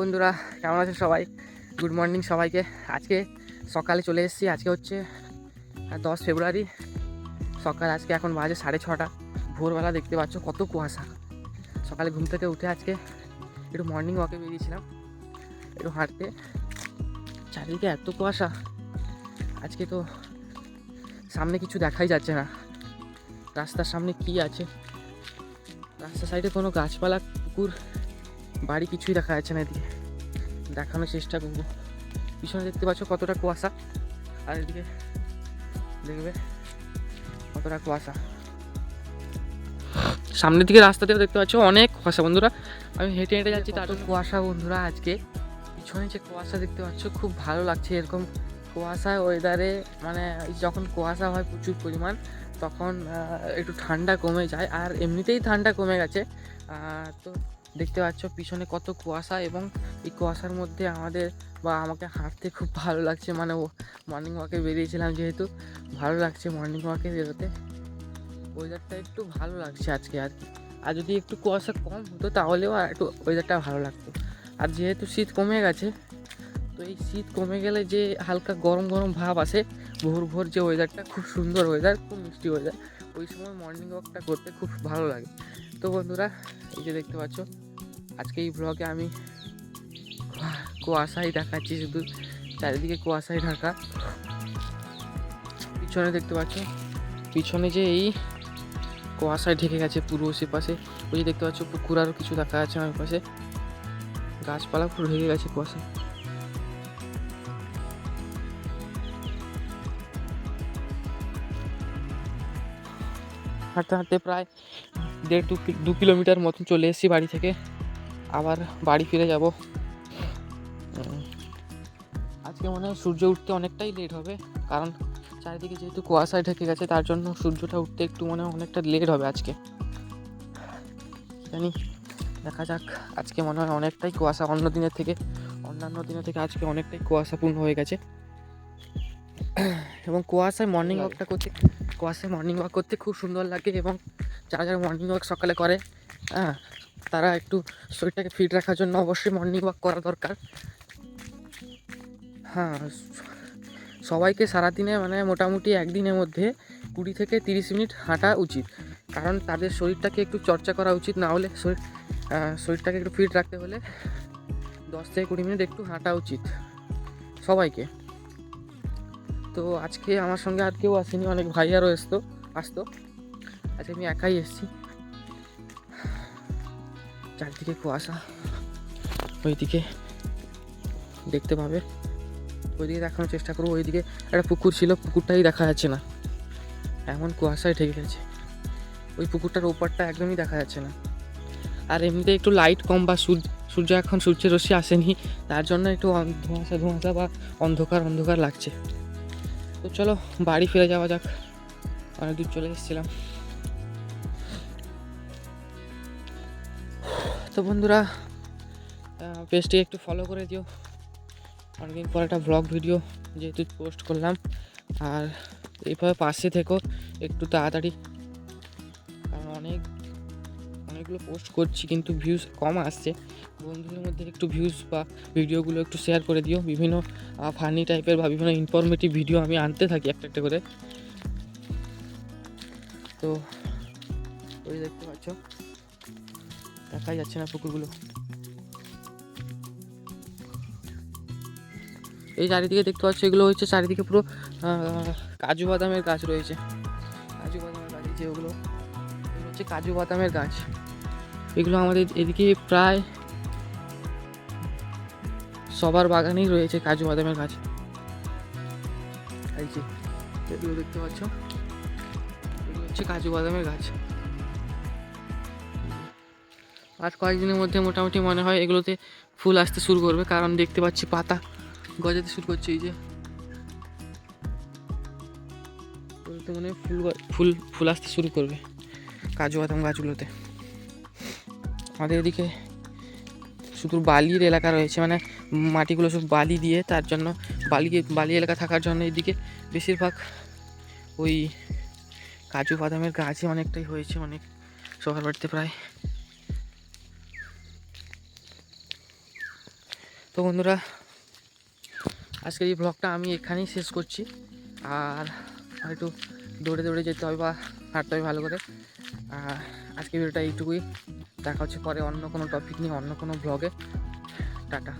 বন্ধুরা, কেমন আছেন সবাই? গুড মর্নিং সবাইকে। আজকে সকালে চলে এসেছি, আজকে হচ্ছে দশ ফেব্রুয়ারি। সকাল আজকে এখন বাজে সাড়ে ছটা। ভোরবেলা দেখতে পাচ্ছ কত কুয়াশা। সকালে ঘুম থেকে উঠে আজকে একটু মর্নিং ওয়াকে বেরিয়েছিলাম। একটু হাঁটতে। চারিদিকে এত কুয়াশা। আজকে তো সামনে কিছু দেখাই যাচ্ছে না। রাস্তার সামনে কি আছে? রাস্তার সাইডে কোনো গাছপালা, কুকুর বাড়ি কিছুই দেখা যাচ্ছে না এদিকে। দেখানোর চেষ্টা করব। পিছনে দেখতে পাচ্ছ কতটা কুয়াশা। আর এদিকে দেখবে কতটা কুয়াশা। সামনের দিকে রাস্তাতেও দেখতে পাচ্ছ অনেক কুয়াশা বন্ধুরা। আমি হেঁটে হেঁটে যাচ্ছি তার কুয়াশা বন্ধুরা আজকে। পিছনে যে কুয়াশা দেখতে পাচ্ছ খুব ভালো লাগছে। এরকম কুয়াশায় ওয়েদারে মানে যখন কুয়াশা হয় প্রচুর পরিমাণ তখন একটু ঠান্ডা কমে যায়। আর এমনিতেই ঠান্ডা কমে গেছে। তো দেখতে পাচ্ছ পিছনে কত কুয়াশা এবং এই কুয়াশার মধ্যে আমাদের বা আমাকে হাঁটতে খুব ভালো লাগছে। মানে মর্নিং ওয়াকে বেরিয়েছিলাম যেহেতু, ভালো লাগছে মর্নিং ওয়াকে বেরোতে। ওয়েদারটা একটু ভালো লাগছে আজকে আর কি। আর যদি একটু কুয়াশা কম হতো তাহলেও আর একটু ওয়েদারটা ভালো লাগতো। আর যেহেতু শীত কমে গেছে, তো এই শীত কমে গেলে যে হালকা গরম গরম ভাব আসে, ভোর ভোর যে ওয়েদারটা খুব সুন্দর ওয়েদার খুব মিষ্টি ওয়েদার ওই সময় মর্নিং ওয়াকটা করতে খুব ভালো লাগে। তো বন্ধুরা, এই যে দেখতে পাচ্ছ আজকে এই ব্লগে আমি কুয়া- কুয়াশাই দেখাচ্ছি শুধু চারিদিকে কুয়াশাই ঢাকা। পিছনে দেখতে পাচ্ছ, পিছনে যে এই কুয়াশায় ঢেকে গেছে পুরো সে পাশে ওই যে দেখতে পাচ্ছ পুকুর আরও কিছু দেখা যাচ্ছে আমার পাশে। গাছপালা পুরো ঢেকে গেছে কুয়াশা হাঁটতে হাঁটতে প্রায় দেড় দু কিলোমিটার মতন চলে এসেছি বাড়ি থেকে। আবার বাড়ি ফিরে যাব। আজকে মনে হয় সূর্য উঠতে অনেকটাই লেট হবে, কারণ চারিদিকে যেহেতু কুয়াশায় ঢেকে গেছে, তার জন্য সূর্যটা উঠতে একটু মনে হয় অনেকটা লেট হবে আজকে। জানি, দেখা যাক, আজকে মনে হয় অনেকটাই কুয়াশা অন্য দিনের থেকে, অন্যান্য দিনের থেকে আজকে অনেকটাই কুয়াশাপূর্ণ হয়ে গেছে। এবং কুয়াশায় মর্নিং ওয়াকটা করতে, কুয়াশায় মর্নিং ওয়াক করতে খুব সুন্দর লাগে এবং যারা যারা মর্নিং ওয়াক সকালে করে হ্যাঁ তারা একটু শরীরটাকে ফিট রাখার জন্য অবশ্যই মর্নিং ওয়াক করা দরকার। হ্যাঁ সবাইকে সারাদিনে মানে মোটামুটি একদিনের মধ্যে কুড়ি থেকে তিরিশ মিনিট হাঁটা উচিত। কারণ তাদের শরীরটাকে একটু চর্চা করা উচিত, না হলে শরীর শরীরটাকে একটু ফিট রাখতে হলে দশ থেকে কুড়ি মিনিট একটু হাঁটা উচিত সবাইকে। তো আজকে আমার সঙ্গে আর কেউ আসেনি, অনেক ভাইয়ারও আসতো আসতো। আজকে আমি একাই এসেছি। চারদিকে কুয়াশা। ওইদিকে দেখতে পাবে। ওইদিকে দেখানোর চেষ্টা করব। ওইদিকে একটা পুকুর ছিল, পুকুরটাই দেখা যাচ্ছে না। এমন কুয়াশায় ঠেকে গেছে। ওই পুকুরটার ওপারটা একদমই দেখা যাচ্ছে না। আর এমনিতে একটু লাইট কম বা সূর্য সূর্য এখন সূর্যের রশ্মি আসেনি, তার জন্য একটু ধোঁয়াশা ধোঁয়াশা বা অন্ধকার অন্ধকার লাগছে। তো চলো, বাড়ি ফিরে যাওয়া যাক। অনেক দূর চলে এসেছিলাম। তো বন্ধুরা পেজটি একটু ফলো করে দিও। অনেকদিন পর একটা ব্লগ ভিডিও যেহেতু পোস্ট করলাম, আর এইভাবে পাশে থেকো, একটু তাড়াতাড়ি। কারণ অনেক, অনেকগুলো পোস্ট করছি, কিন্তু ভিউজ কম আসছে। বন্ধুদের মধ্যে একটু ভিউজ বা ভিডিওগুলো একটু শেয়ার করে দিও। বিভিন্ন ফানি টাইপের বা বিভিন্ন ইনফরমেটিভ ভিডিও আমি আনতে থাকি একটা একটা করে। তো, ওই দেখতে পাচ্ছ। দেখাই যাচ্ছে না পুকুরগুলো। এই চারিদিকে দেখতে পাচ্ছ, এগুলো হচ্ছে চারিদিকে পুরো কাজু বাদামের গাছ রয়েছে। কাজু বাদামের গাছ যে ওগুলো। হচ্ছে কাজু বাদামের গাছ। এগুলো আমাদের এদিকে প্রায় সবার বাগানেই রয়েছে কাজু বাদামের গাছ। এই যে এগুলো দেখতে পাচ্ছ, এগুলো হচ্ছে কাজু বাদামের গাছ। আর কয়েকদিনের মধ্যে মোটামুটি মনে হয় এগুলোতে ফুল আসতে শুরু করবে, কারণ দেখতে পাচ্ছি পাতা গজাতে শুরু করছে এই যে। মনে ফুল ফুল ফুল আসতে শুরু করবে কাজু বাদাম গাছগুলোতে। আমাদের এদিকে শুধু বালির এলাকা রয়েছে মানে মাটিগুলো সব বালি দিয়ে, তার জন্য বালি বালি এলাকা থাকার জন্য এদিকে বেশিরভাগ ওই কাজু বাদামের গাছই অনেকটাই হয়েছে, অনেক সবার বাড়িতে প্রায়। তো বন্ধুরা, আজকের এই ব্লগটা আমি এখানেই শেষ করছি। আর একটু দৌড়ে দৌড়ে যেতে হবে বা হাঁটতে হবে ভালো করে। আর আজকের ভিডিওটা এইটুকুই। দেখা হচ্ছে পরে অন্য কোনো টপিক নিয়ে, অন্য কোনো ব্লগে টাটা।